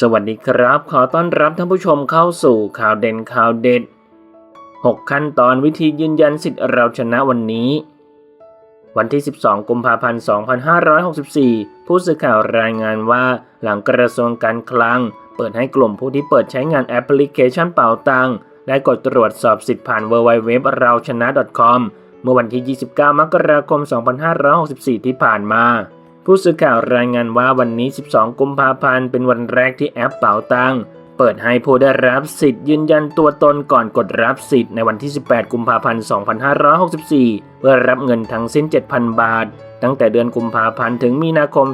สวัสดีครับ ขอต้อนรับท่านผู้ชมเข้าสู่ข่าวเด่นข่าวเด็ด 6 ขั้นตอนวิธียืนยันสิทธิ์เราชนะวันนี้ วันที่ 12 กุมภาพันธ์ 2564 ผู้สื่อข่าวรายงานว่า หลังกระทรวงการคลัง เปิดให้กลุ่มผู้ที่เปิดใช้งานแอปพลิเคชันเป่าตัง ได้กดตรวจสอบสิทธิ์ผ่าน www เราชนะ .com เมื่อวันที่ 29 มกราคม 2564 ที่ผ่านมา ผู้สื่อข่าวรายงานว่าวันนี้ 12 กุมภาพันธ์ เป็นวันแรกที่แอปเป๋าตังเปิดให้ผู้ได้รับสิทธิ์ยืนยันตัวตนก่อนกดรับสิทธิ์ในวันที่ 18 กุมภาพันธ์ 2564 เพื่อรับเงินทั้งสิ้น 7,000 บาท ตั้งแต่เดือนกุมภาพันธ์ถึงมีนาคม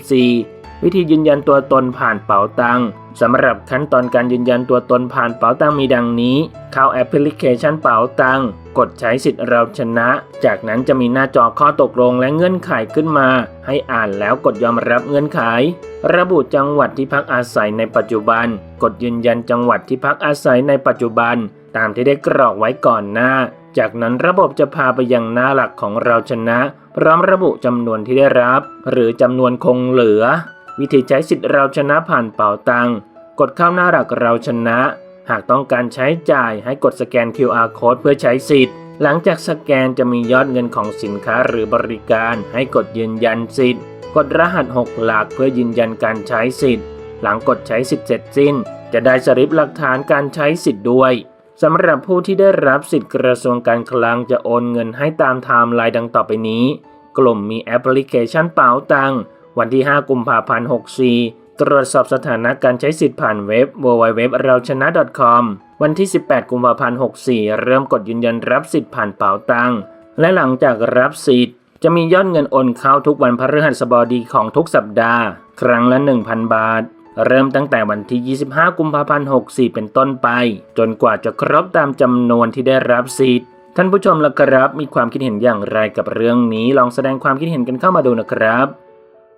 2564 วิธียืนยันตัวตนผ่านเป๋าตังสำหรับขั้นตอนการยืนยันตัวตนผ่านเป๋าตังมีดังนี้ เข้าแอปพลิเคชันเป๋าตังกดใช้สิทธิ์เราชนะ จากนั้นจะมีหน้าจอข้อตกลงและเงื่อนไขขึ้นมา ให้อ่านแล้วกดยอมรับเงื่อนไข ระบุจังหวัดที่พักอาศัยในปัจจุบัน กดยืนยันจังหวัดที่พักอาศัยในปัจจุบัน ตามที่ได้กรอกไว้ก่อนหน้า จากนั้นระบบจะพาไปยังหน้าหลักของเราชนะ พร้อมระบุจำนวนที่ได้รับ หรือจำนวนคงเหลือ วิธีใช้สิทธิ์เราชนะผ่านเป๋าตังกดเข้าหน้าหลักเราชนะ หากต้องการใช้จ่ายให้กดสแกน QR code เพื่อใช้สิทธิ์ หลังจากสแกนจะมียอดเงินของสินค้าหรือบริการให้กดยืนยันสิทธิ์ กดรหัส 6 หลักเพื่อยืนยันการใช้สิทธิ์ หลังกดใช้สิทธิ์เสร็จสิ้น จะได้สลิปหลักฐานการใช้สิทธิ์ด้วยสำหรับผู้ที่ได้รับสิทธิ์กระทรวงการคลังจะโอนเงินให้ตามไทม์ไลน์ดังต่อไปนี้ กลุ่มมีแอปพลิเคชันเป๋าตัง วันที่ 5 กุมภาพันธ์ 64 ตรวจสอบสถานะการใช้สิทธิ์ผ่านเว็บ www เราชนะ .com วันที่ 18 กุมภาพันธ์ 64 เริ่มกดยืนยันรับสิทธิ์ผ่านเป๋าตังและหลังจากรับสิทธิ์ จะมียอดเงินโอนเข้าทุกวันพฤหัสบดีของทุกสัปดาห์ ครั้งละ 1,000 บาท เริ่มตั้งแต่วันที่ 25 กุมภาพันธ์ 64 เป็นต้นไป จนกว่าจะครบตามจำนวนที่ได้รับสิทธิ์ท่านผู้ชมละครับมีความคิดเห็นอย่างไรกับเรื่องนี้ลองแสดงความคิดเห็นกันเข้ามาดูนะครับ